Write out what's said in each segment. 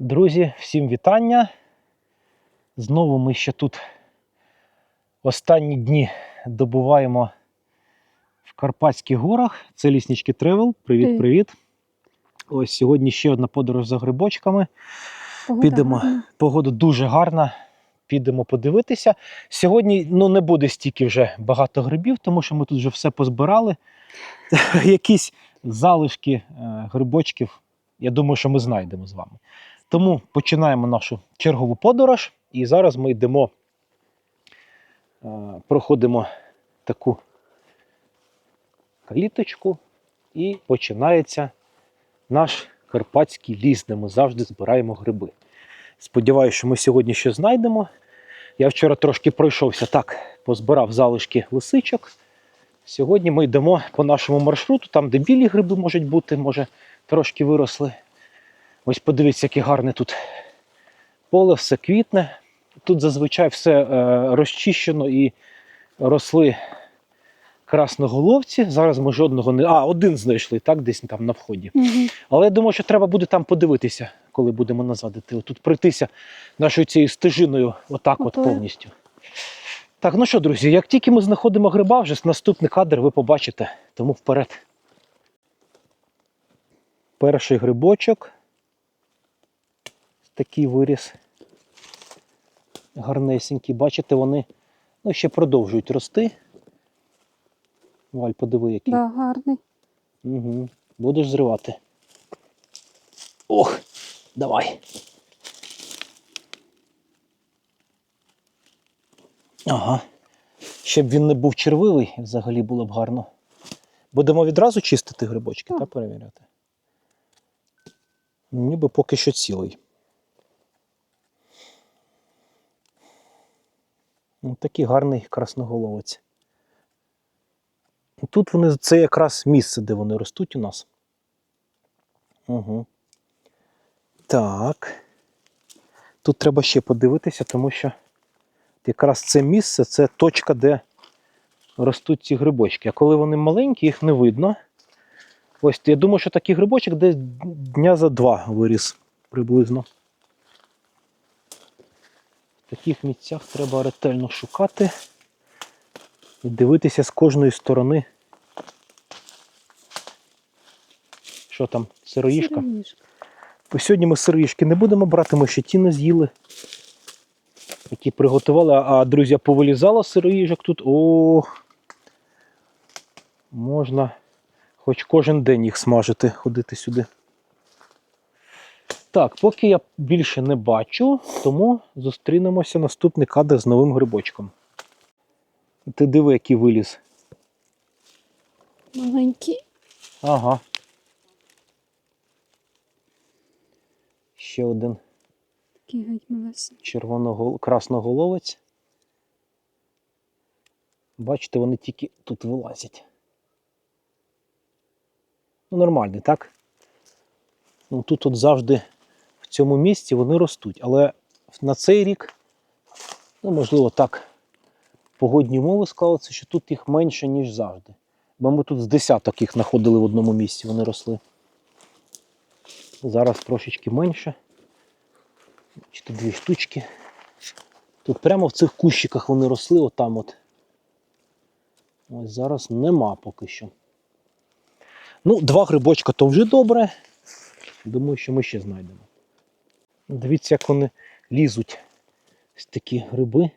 Друзі, всім вітання. Знову ми ще тут останні дні добуваємо в Карпатських горах. Це ліснички Тревел. Привіт, Привіт. привіт. Ось сьогодні ще одна подорож за грибочками. Погода Підемо. гарна. Погода дуже гарна. Підемо подивитися. Сьогодні ну, не буде стільки вже багато грибів, тому що ми тут вже все позбирали. Якісь залишки е, грибочків, я думаю, що ми знайдемо з вами. Тому починаємо нашу чергову подорож. І зараз ми йдемо, е, проходимо таку каліточку, і починається наш карпатський ліс, де ми завжди збираємо гриби. Сподіваюся, що ми сьогодні ще знайдемо. Я вчора трошки пройшовся так, позбирав залишки лисичок. Сьогодні ми йдемо по нашому маршруту, там, де білі гриби можуть бути, може трошки виросли. Ось подивіться, яке гарне тут поле, все квітне. Тут зазвичай все е, розчищено і росли красноголовці. Зараз ми жодного не. А, один знайшли, так, десь там на вході. Мгм. Але я думаю, що треба буде там подивитися, коли будемо назад іти. Отут пройтися нашою цією стежиною, отак от повністю. Так, ну що, друзі, як тільки ми знаходимо гриба, вже наступний кадр ви побачите. Тому вперед. Перший грибочок. Такий виріс. Гарнесенький. Бачите, вони ну, ще продовжують рости. Валь, подиви, який. Да, гарний. Угу. Будеш зривати. Ох, давай. Ага. Щоб він не був червивий, взагалі було б гарно. Будемо відразу чистити грибочки Так. та перевіряти. Ніби поки що цілий. Ну, такий гарний красноголовець. Тут вони це якраз місце, де вони ростуть у нас. Угу. Так. Тут треба ще подивитися, тому що якраз це місце це точка, де ростуть ці грибочки. А коли вони маленькі, їх не видно. Ось я думаю, що такий грибочок десь дня за два виріс приблизно. В таких місцях треба ретельно шукати і дивитися з кожної сторони. Що там, сироїшка? Сьогодні ми сироїшки не будемо брати, ми ще ті не з'їли. Які приготували, а друзі, повилізало сироїжок тут. О, можна хоч кожен день їх смажити, ходити сюди. Так, поки я більше не бачу, тому зустрінемося наступний кадр з новим грибочком. Ти диви, який виліз. Маленький. Ага. Ще один Такий геть малесенький. червоногол... красноголовець. Бачите, вони тільки тут вилазять. Ну, нормальний, так? Ну, тут от завжди в цьому місці вони ростуть. Але на цей рік, ну, можливо, так, погодні умови склалися, що тут їх менше, ніж завжди. Бо ми тут з десяток їх знаходили в одному місці, вони росли. Зараз трошечки менше. Чи тут дві штучки. Тут прямо в цих кущиках вони росли, отам от. Ось зараз нема поки що. Ну, два грибочка то вже добре. Думаю, що ми ще знайдемо. Дивіться, як вони лізуть. Ось такі гриби.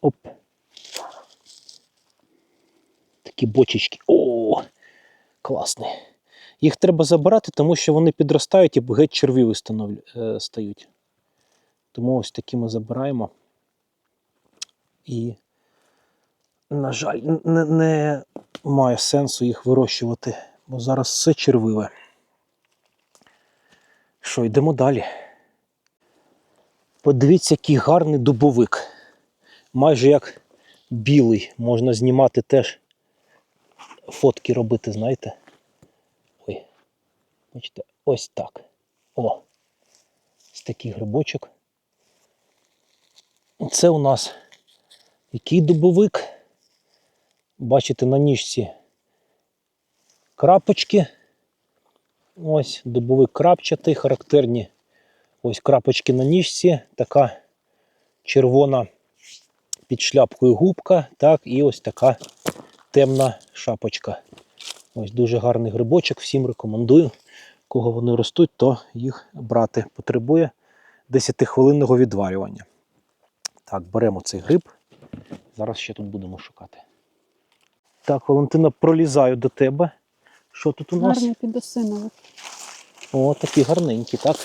Оп. Такі бочечки. О! Класний. Їх треба забирати, тому що вони підростають і геть становлю- е, стають. Тому ось такі ми забираємо. І, на жаль, не, не має сенсу їх вирощувати, бо зараз все червиве. Що, йдемо далі. Подивіться, який гарний дубовик. Майже як білий. Можна знімати теж фотки робити, знаєте. Ой, бачите, ось так. О, ось такий грибочок. Це у нас який дубовик. Бачите, на ніжці крапочки. Ось дубовик крапчатий, характерні ось крапочки на ніжці, така червона під шляпкою губка, так, і ось така темна шапочка. Ось дуже гарний грибочок, всім рекомендую. Кого вони ростуть, то їх брати потребує 10-хвилинного відварювання. Так, беремо цей гриб. Зараз ще тут будемо шукати. Так, Валентина, пролізаю до тебе. Що тут у нас? Гарний підосиновик. О, такі гарненькі, так?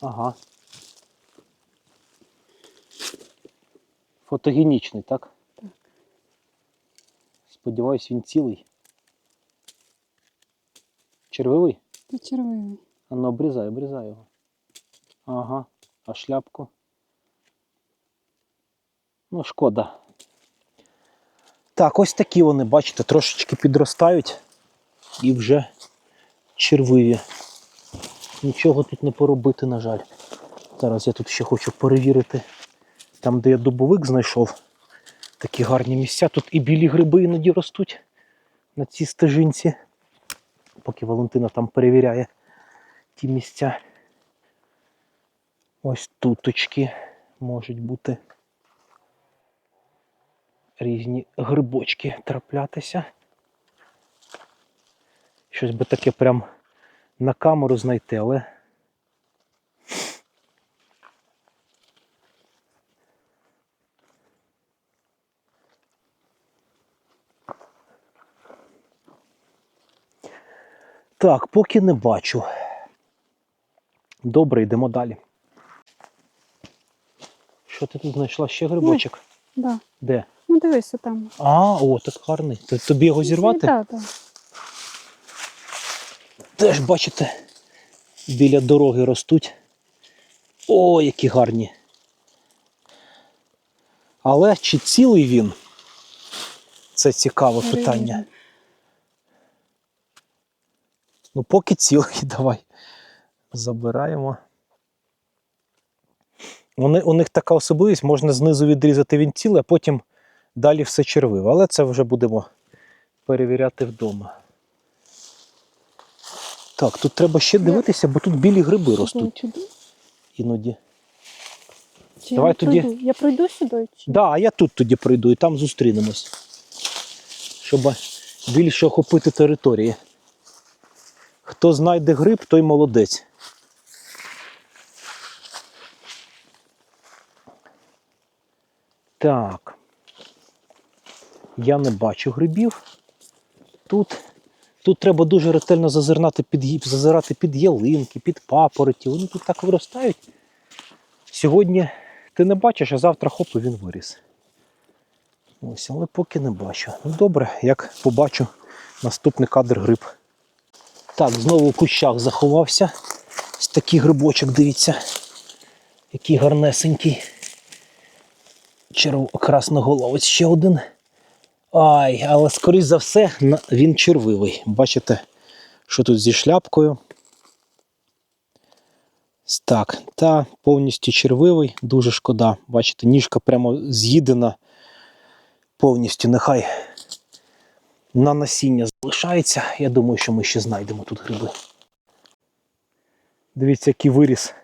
Ага. Фотогенічний, так? Так. Сподіваюсь, він цілий. Червивий? Та червивий. А ну обрізай, обрізай його. Ага. А шляпку? Ну, шкода. Так, ось такі вони, бачите, трошечки підростають і вже червиві. Нічого тут не поробити, на жаль. Зараз я тут ще хочу перевірити. Там, де я дубовик знайшов, такі гарні місця. Тут і білі гриби іноді ростуть на цій стежинці. Поки Валентина там перевіряє ті місця. Ось туточки можуть бути різні грибочки траплятися. Щось би таке прям на камеру знайти, але. Так, поки не бачу. Добре, йдемо далі. Що ти тут знайшла? Ще грибочок? Да. Де? Ну дивися там. А, о, так гарний. Тобі його зірвати? Так, так. Теж бачите, біля дороги ростуть. О, які гарні. Але чи цілий він? Це цікаве питання. Ну, поки цілий, давай. Забираємо. Вони, у них така особливість, можна знизу відрізати він цілий, а потім далі все червиве. Але це вже будемо перевіряти вдома. Так, тут треба ще дивитися, бо тут білі гриби ростуть іноді. Чи Давай я тоді. Пройду? Я пройду сюди? Чи? Да, а я тут тоді прийду і там зустрінемось. Щоб більше охопити території. Хто знайде гриб, той молодець. Так. Я не бачу грибів. Тут, тут треба дуже ретельно зазирнати під, зазирати під ялинки, під папороті. Вони тут так виростають. Сьогодні ти не бачиш, а завтра хоп, і він виріс. Ось, але поки не бачу. Ну добре, як побачу наступний кадр гриб. Так, знову в кущах заховався. Ось такий грибочок, дивіться. Який гарнесенький. Черв... Красноголовець ще один. Ай, але скоріш за все він червивий. Бачите, що тут зі шляпкою. Так, та повністю червивий, дуже шкода. Бачите, ніжка прямо з'їдена повністю. Нехай на насіння залишається. Я думаю, що ми ще знайдемо тут гриби. Дивіться, який виріс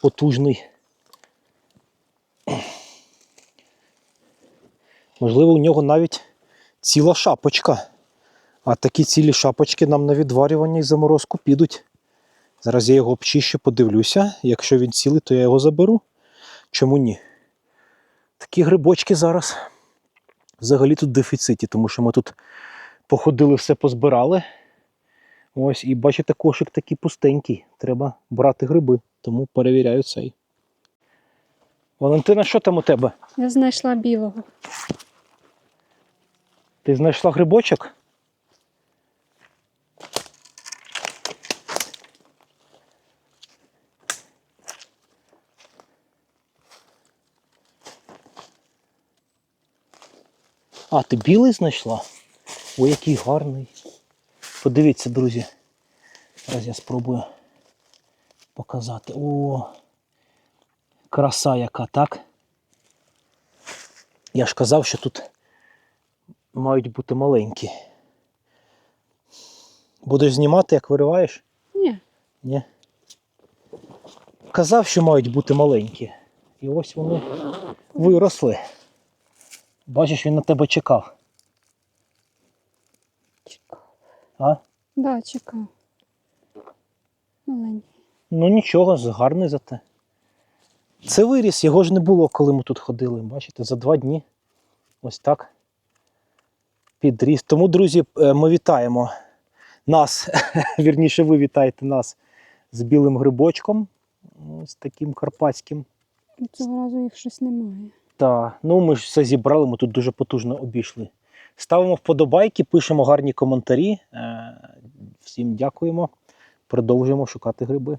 потужний. Можливо, у нього навіть ціла шапочка. А такі цілі шапочки нам на відварювання і заморозку підуть. Зараз я його обчищу, подивлюся. Якщо він цілий, то я його заберу. Чому ні? Такі грибочки зараз взагалі тут дефіциті, тому що ми тут походили, все позбирали. Ось, і бачите, кошик такий пустенький. Треба брати гриби, тому перевіряю цей. Валентина, що там у тебе? Я знайшла білого. Ти знайшла грибочок? А, ти білий знайшла? Ой, який гарний. Подивіться, друзі. Зараз я спробую показати. О, краса яка, так? Я ж казав, що тут мають бути маленькі. Будеш знімати, як вириваєш? Ні. Ні. Казав, що мають бути маленькі. І ось вони виросли. Бачиш, він на тебе чекав. Чекав. А? Да, чекав. Маленький. Ну нічого, гарний зате. Це виріс, його ж не було, коли ми тут ходили. Бачите, за два дні. Ось так. Підріс. Тому, друзі, е, ми вітаємо нас, вірніше, ви вітаєте нас з білим грибочком. Ось таким карпатським. Цього разу їх щось немає. Так, ну ми ж все зібрали, ми тут дуже потужно обійшли. Ставимо вподобайки, пишемо гарні коментарі. Е, Всім дякуємо. Продовжуємо шукати гриби.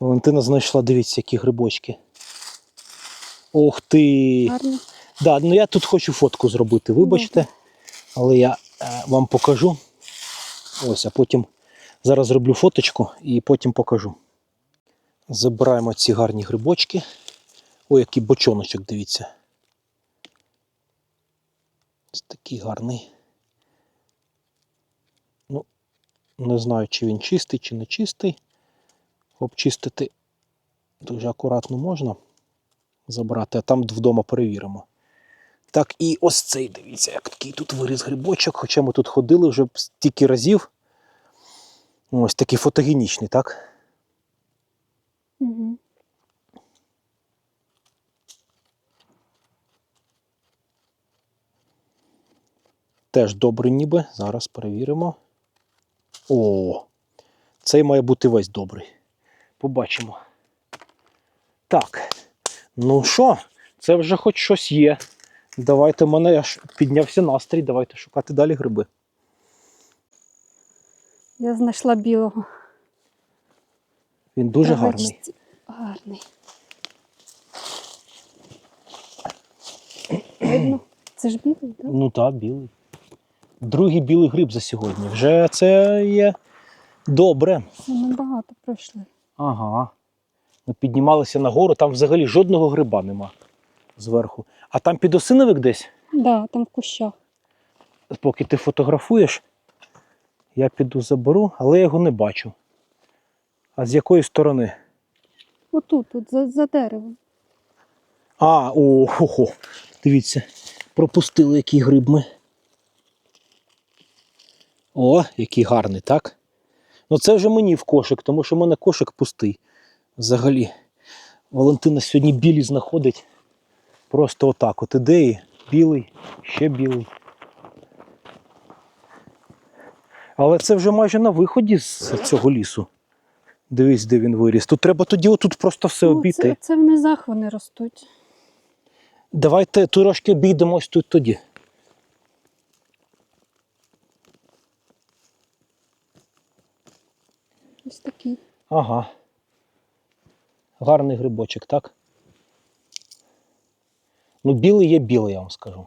Валентина знайшла, дивіться, які грибочки. Ох ти! Гарно. Да, ну я тут хочу фотку зробити, вибачте, але я е, вам покажу. Ось, а потім зараз зроблю фоточку і потім покажу. Забираємо ці гарні грибочки. Ой, який бочоночок, дивіться. Ось такий гарний. Ну, не знаю, чи він чистий, чи не чистий. Обчистити дуже акуратно можна забрати, а там вдома перевіримо. Так, і ось цей, дивіться, як такий тут виріс грибочок, хоча ми тут ходили вже стільки разів. Ось такий фотогенічний, так? Угу. Теж добрий ніби. Зараз перевіримо. О, цей має бути весь добрий. Побачимо. Так. Ну що, це вже хоч щось є. Давайте в мене аж піднявся настрій, давайте шукати далі гриби. Я знайшла білого. Він дуже гарний. Гарний. Видно? Це ж білий, так? Ну так, білий. Другий білий гриб за сьогодні. Вже це є добре. Ми багато пройшли. Ага. Ми піднімалися нагору, там взагалі жодного гриба нема зверху. А там підосиновик десь, Да, там в кущах. поки ти фотографуєш, я піду заберу, але я його не бачу. А з якої сторони? Отут, тут, за, за деревом. А, о, хо, хо. Дивіться, пропустили який гриб ми. О, який гарний, так? Ну це вже мені в кошик, тому що в мене кошик пустий. Взагалі. Валентина сьогодні білі знаходить. Просто отак. От ідеї. Білий, ще білий. Але це вже майже на виході з цього лісу. Дивись, де він виріс. Тут треба тоді отут просто все Ну, обійти. це, це в низах вони ростуть. Давайте трошки обійдемось тут тоді. Ось такий. Ага. Гарний грибочок, так? Ну, білий є білий, я вам скажу.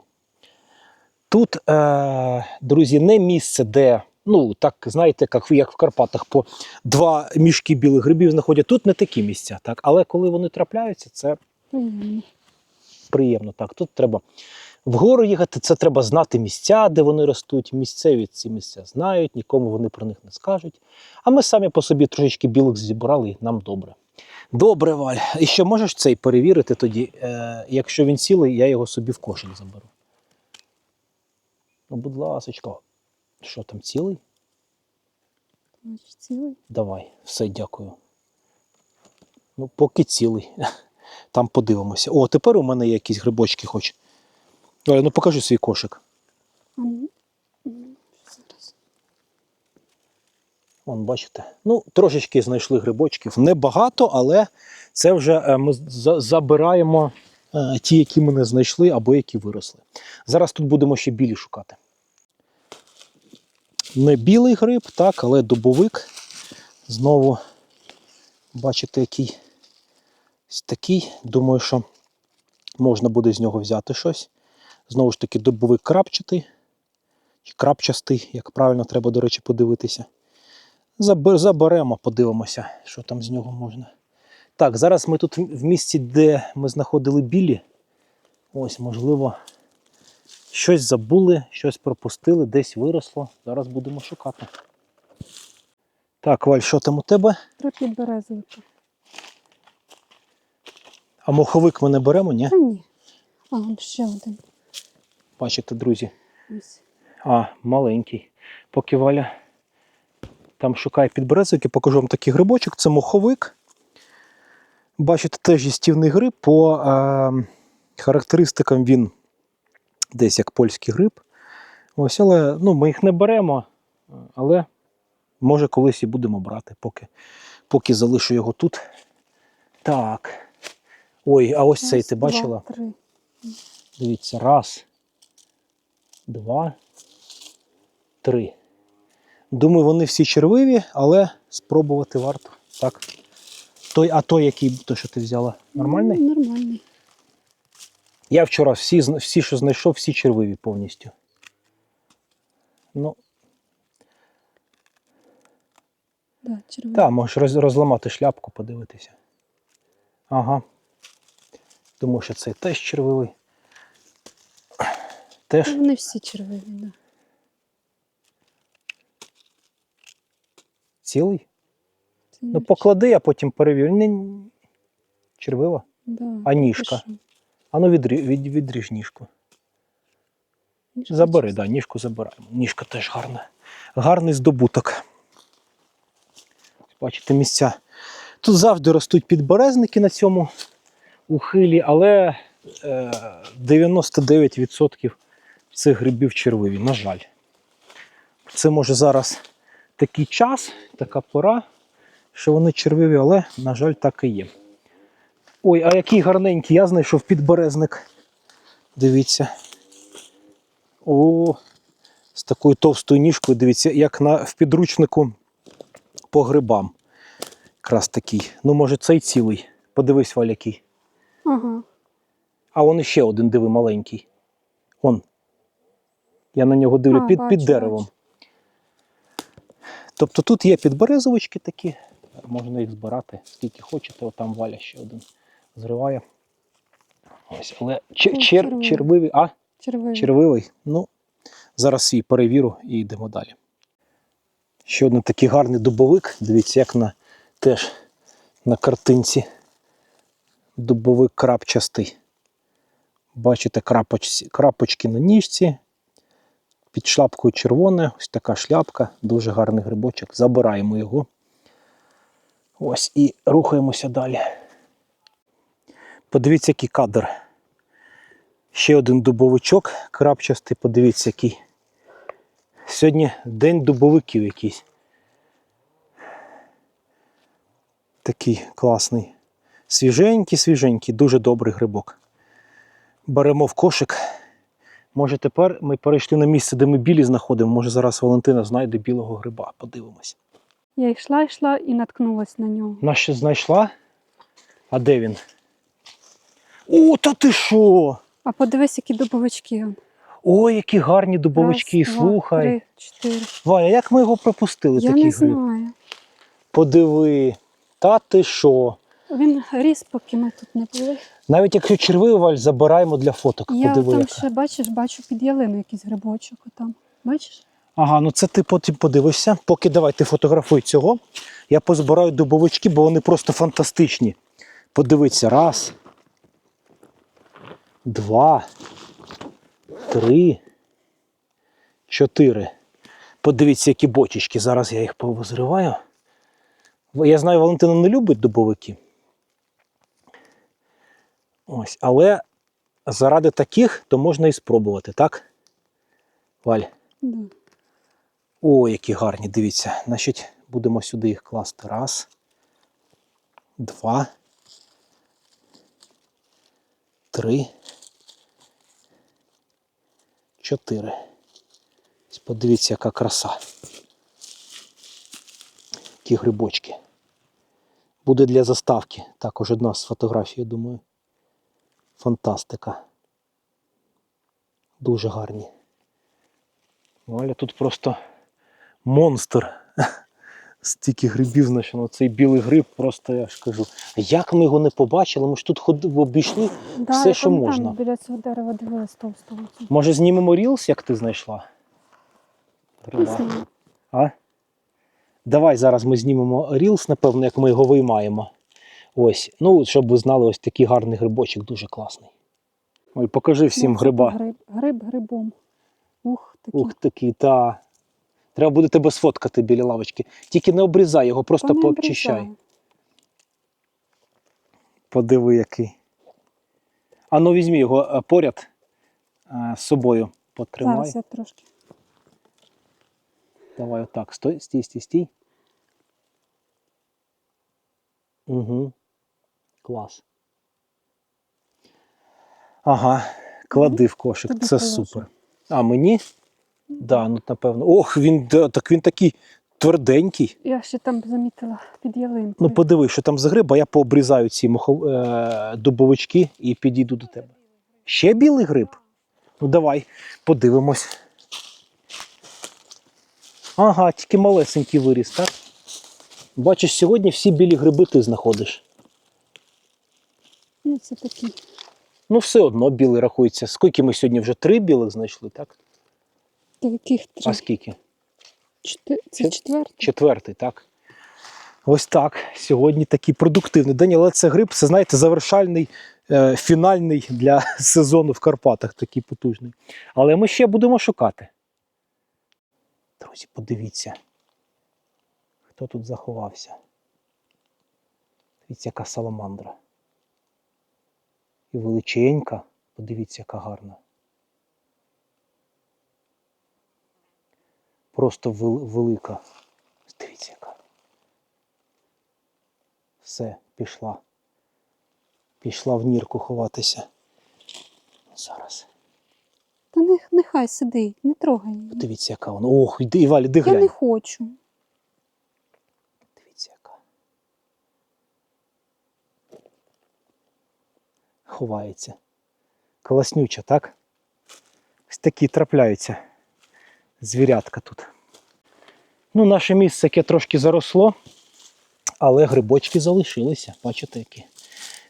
Тут, е, друзі, не місце, де, ну, так, знаєте, як, як в Карпатах, по два мішки білих грибів знаходять. Тут не такі місця, так. Але коли вони трапляються, це приємно. Так, тут треба вгору їхати, це треба знати місця, де вони ростуть. Місцеві ці місця знають, нікому вони про них не скажуть. А ми самі по собі трошечки білих зібрали, і нам добре. Добре, Валь. І ще можеш цей перевірити тоді. Е, якщо він цілий, я його собі в кошик заберу. Ну, будь ласочка. Що там цілий? Цілий. Давай, все, дякую. Ну, поки цілий. Там подивимося. О, тепер у мене є якісь грибочки хоч. Оля, ну покажи свій кошик м, зараз. Вон, бачите. Ну, трошечки знайшли грибочків. Небагато, але це вже е, ми забираємо е, ті, які ми не знайшли, або які виросли. Зараз тут будемо ще білі шукати. Не білий гриб, так, але дубовик. Знову бачите, який такий. Думаю, що можна буде з нього взяти щось. Знову ж таки, дубовик крапчатий. Крапчастий, як правильно треба, до речі, подивитися. Забер- Заберемо, подивимося, що там з нього можна. Так, зараз ми тут в місці, де ми знаходили білі. Ось, можливо, щось забули, щось пропустили, десь виросло. Зараз будемо шукати. Так, Валь, що там у тебе? Три підберезовика. А моховик ми не беремо, ні? Та ні. А, он ще один. Бачите, друзі. Ось. А, маленький. Поки Валя там шукає підберезовики, покажу вам такий грибочок. Це моховик. Бачите, теж їстівний гриб. По е, характеристикам він десь як польський гриб. Ось, але ну, ми їх не беремо, але може колись і будемо брати, поки, поки залишу його тут. Так. Ой, а ось цей ти два, бачила? Три. Дивіться, раз, два, три. Думаю, вони всі червиві, але спробувати варто. Так. Той, а той, який той, що ти взяла, нормальний? Ну, Нормальний. Я вчора всі, всі, що знайшов, всі червиві повністю. Ну, Да, червоний. так, можеш роз, розламати шляпку, подивитися. Ага. Думаю, що цей теж червивий. Теж. Вони всі червиві, да. Цілий? Ну, поклади, а потім перевір. Не... Червива? Да, А ніжка? ти що? А ну відрі, від, відріж ніжку. Ніжка Забери, чиста. да, ніжку забираємо. Ніжка теж гарна. Гарний здобуток. Бачите, місця. Тут завжди ростуть підберезники на цьому ухилі, але е, 99% цих грибів червиві, на жаль. Це може зараз такий час, така пора, що вони червиві, але, на жаль, так і є. Ой, а який гарненький, я знайшов підберезник. Дивіться. О, з такою товстою ніжкою, дивіться, як на, в підручнику по грибам. Якраз такий. Ну, може, цей цілий. Подивись, Валя, який. Ага. А он іще один, диви, маленький. Он. Я на нього дивлю А, під, під бачу, деревом. Тобто тут є підберезовички такі, можна їх збирати скільки хочете. Отам Валя ще один зриває. Ось, але чер, чер, червивий. А? Червивий. Червивий. Ну, зараз свій перевірю і йдемо далі. Ще один такий гарний дубовик. Дивіться, як на теж на картинці. Дубовик крапчастий. Бачите, крапоч, крапочки на ніжці. Під шляпкою червоне, ось така шляпка, дуже гарний грибочок. Забираємо його. Ось і рухаємося далі. Подивіться, який кадр. Ще один дубовичок крапчастий, подивіться який. Сьогодні день дубовиків якийсь. Такий класний. Свіженький, свіженький, дуже добрий грибок. Беремо в кошик. Може тепер ми перейшли на місце, де ми білі знаходимо. Може зараз Валентина знайде білого гриба. Подивимось. Я йшла, йшла і наткнулась на нього. Нас ще знайшла? А де він? О, та ти що? А подивись, які дубовички. Ой, які гарні дубовички, Раз, два, слухай. Три, чотири. Валя, як ми його пропустили, Я такий не гриб? знаю. Подиви. Та ти що? Він ріс, поки ми тут не були. Навіть якщо червивий валь, забираємо для фоток. Я Подиви, там яка. ще бачиш, бачу під ялиною якийсь грибочок. Отам. Бачиш? Ага, ну це ти потім подивишся. Поки давай ти фотографуй цього. Я позбираю дубовички, бо вони просто фантастичні. Подивіться, раз, два, три, чотири. Подивіться, які бочечки. Зараз я їх повозриваю. Я знаю, Валентина не любить дубовики. Ось, але заради таких, то можна і спробувати, так? Валь. Да. О, які гарні, дивіться. Значить, будемо сюди їх класти. Раз, два, три, чотири. Подивіться, яка краса. Які грибочки. Буде для заставки. Також одна з фотографій, я думаю. Фантастика. Дуже гарні. Валя тут просто монстр Стільки грибів знайшов. Цей білий гриб, просто я ж кажу. Як ми його не побачили? Ми ж тут ходили, обійшли. Да, Все, я що можна. Біля цього дерева дивилась товстого. Може, знімемо рілс, як ти знайшла? А? Давай зараз ми знімемо рілс, напевно, як ми його виймаємо. Ось. Ну, щоб ви знали, ось такий гарний грибочок, дуже класний. Ой, покажи всім гриба. Гриб, гриб грибом. Ух, такий. Ух такий, та. Треба буде тебе сфоткати біля лавочки. Тільки не обрізай його, просто Та не пообчищай. обрізаю. Подиви, який. А ну візьмі його е, поряд е, з собою. Потримай. Зараз я трошки. Давай отак. Стой, стій, стій, стій. Угу. Клас. Ага, клади в кошик. Це супер. А мені? Да, ну напевно. Ох, він так він такий тверденький. Я ще там замітила під ялинкою. Ну, подиви, що там за гриб, а я пообрізаю ці мохов... е... дубовички і підійду до тебе. Ще білий гриб? Ну давай, подивимось. Ага, тільки малесенький виріс, так? Бачиш, сьогодні всі білі гриби ти знаходиш. Ну, це такі. Ну, все одно білий рахується. Скільки ми сьогодні вже три білих знайшли, так? Яких три? А скільки? Чотир... Це четвертий. Четвертий, так? Ось так. Сьогодні такий продуктивний день, але це гриб, це, знаєте, завершальний, е, фінальний для сезону в Карпатах, такий потужний. Але ми ще будемо шукати. Друзі, подивіться, хто тут заховався. Дивіться, яка саламандра. І величенька, подивіться, яка гарна. Просто вел- велика. Дивіться, яка. Все, пішла. Пішла в нірку ховатися. Зараз. Та не, нехай сидить, не трогай її. Дивіться, яка вона. Ох, іди, Івалі, іди Я глянь. не хочу. Дивіться, яка. Ховається. Колоснюча, так? Ось такі трапляються. Звірятка тут. Ну, наше місце яке трошки заросло, але грибочки залишилися. Бачите, які.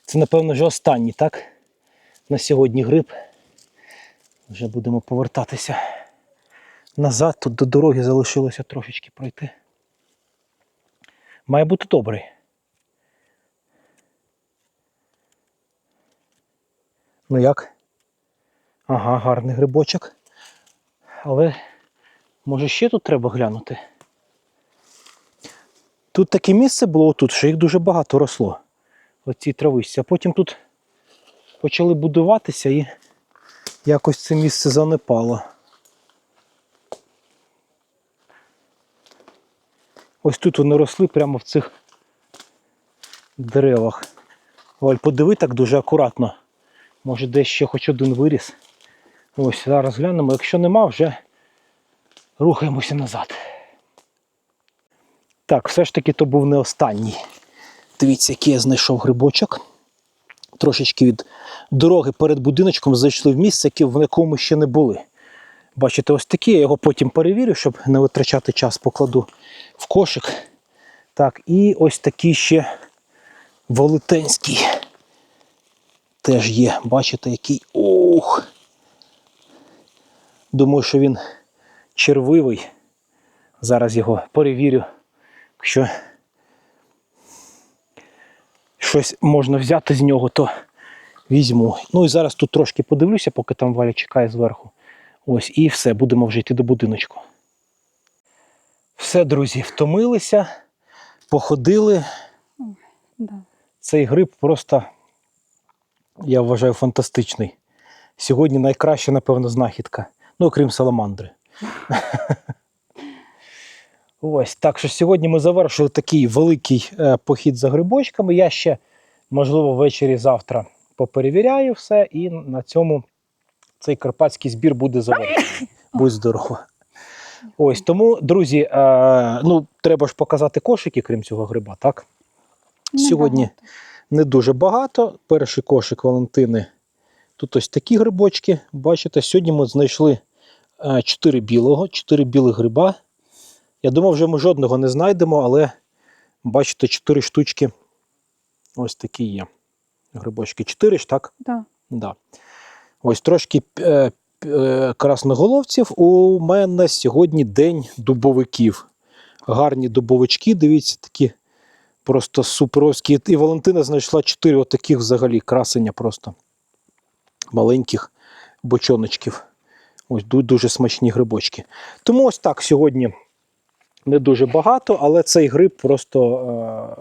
Це, напевно, вже останній, так? На сьогодні гриб. Вже будемо повертатися назад. Тут до дороги залишилося трошечки пройти. Має бути добрий. Ну як? Ага, гарний грибочок. Але може ще тут треба глянути. Тут таке місце було тут, що їх дуже багато росло. Оці травичці. А потім тут почали будуватися і якось це місце занепало. Ось тут вони росли прямо в цих деревах. Валь, подиви так дуже акуратно. Може десь ще хоч один виріс. Ось зараз глянемо. Якщо нема, вже рухаємося назад. Так, все ж таки то був не останній. Дивіться, який я знайшов грибочок. Трошечки від дороги перед будиночком зайшли в місце, яке- в якому ще не були. Бачите, ось такі, я його потім перевірю, щоб не витрачати час, покладу в кошик. Так, і ось такий ще велетенський. Теж є. Бачите, який. Ух! Думаю, що він червивий. Зараз його перевірю. Якщо щось можна взяти з нього, то візьму. Ну і зараз тут трошки подивлюся, поки там Валя чекає зверху. Ось, і все, будемо вже йти до будиночку. Все, друзі, втомилися, походили. Да. Цей гриб просто, я вважаю, фантастичний. Сьогодні найкраща, напевно, знахідка. Ну, окрім саламандри. Ось, так що сьогодні ми завершили такий великий е, похід за грибочками. Я ще, можливо, ввечері завтра поперевіряю все, і на цьому цей карпатський збір буде завершений. Будь здорова. Ось тому, друзі, е, ну, треба ж показати кошики, крім цього гриба, так? Сьогодні. Не дуже багато. Перший кошик Валентини. Тут ось такі грибочки. Бачите, сьогодні ми знайшли 4 білого, 4 білих гриба. Я думав, вже ми жодного не знайдемо, але бачите, чотири штучки ось такі є. Грибочки. Чотири ж, так? Да. Да. Ось трошки е, е, красноголовців. У мене сьогодні день дубовиків. Гарні дубовички, дивіться, такі просто суперовські. І Валентина знайшла чотири отаких взагалі красення просто маленьких бочоночків. Ось дуже смачні грибочки. Тому ось так сьогодні не дуже багато, але цей гриб просто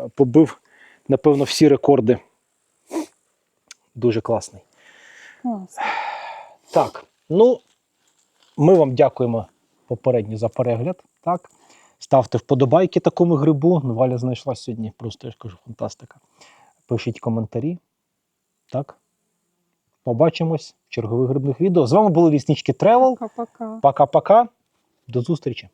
е, побив, напевно, всі рекорди. Дуже класний. Клас. Так, ну ми вам дякуємо попередньо за перегляд. Так. Ставте вподобайки такому грибу. Ну, Валя знайшла сьогодні, просто я ж кажу, фантастика. Пишіть коментарі. Так. Побачимось в чергових грибних відео. З вами були Ліснички Тревел. Пока-пока. Пока-пока. До зустрічі.